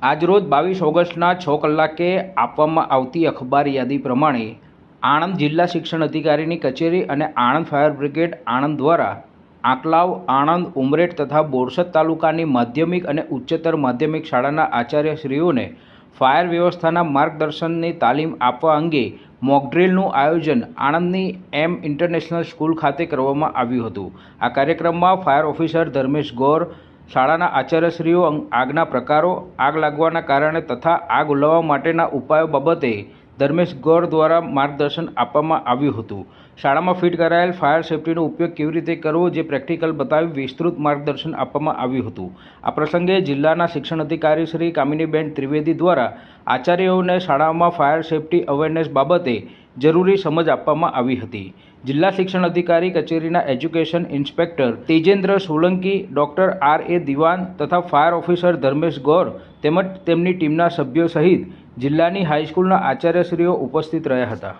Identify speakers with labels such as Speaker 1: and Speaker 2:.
Speaker 1: આજરોજ બાવીસ ઓગસ્ટના છ કલાકે આપવામાં આવતી અખબાર યાદી પ્રમાણે આણંદ જિલ્લા શિક્ષણ અધિકારીની કચેરી અને આણંદ ફાયર બ્રિગેડ આણંદ દ્વારા આંકલાવ આણંદ ઉમરેઠ તથા બોરસદ તાલુકાની માધ્યમિક અને ઉચ્ચતર માધ્યમિક શાળાના આચાર્યશ્રીઓને ફાયર વ્યવસ્થાના માર્ગદર્શનની તાલીમ આપવા અંગે મોકડ્રીલનું આયોજન આણંદની એમ ઇન્ટરનેશનલ સ્કૂલ ખાતે કરવામાં આવ્યું હતું. આ કાર્યક્રમમાં ફાયર ઓફિસર ધર્મેશ ગૌર શાળાના આચાર્યશ્રીઓ આગના પ્રકારો, આગ લાગવાના કારણે તથા આગ ઓલવવા માટેના ઉપાયો બાબતે ધર્મેશ ગોર દ્વારા માર્ગદર્શન આપવામાં આવ્યું હતું. શાળામાં ફિટ કરાયેલ ફાયર સેફ્ટીનો ઉપયોગ કેવી રીતે કરવો જે પ્રેક્ટિકલ બતાવી વિસ્તૃત માર્ગદર્શન આપવામાં આવ્યું હતું. આ પ્રસંગે જિલ્લાના શિક્ષણ અધિકારી શ્રી કામિનીબેન ત્રિવેદી દ્વારા આચાર્યોને શાળામાં ફાયર સેફ્ટી અવેરનેસ બાબતે જરૂરી સમજ આપવામાં આવી હતી. જિલ્લા શિક્ષણ અધિકારી કચેરીના education inspector Tejendra Solanki, doctor R A Diwan તથા ફાયર ઓફિસર ધર્મેશ ગૌર તેમજ તેમની ટીમના સભ્યો સહિત જિલ્લાની હાઈસ્કૂલના આચાર્યશ્રીઓ ઉપસ્થિત રહ્યા હતા.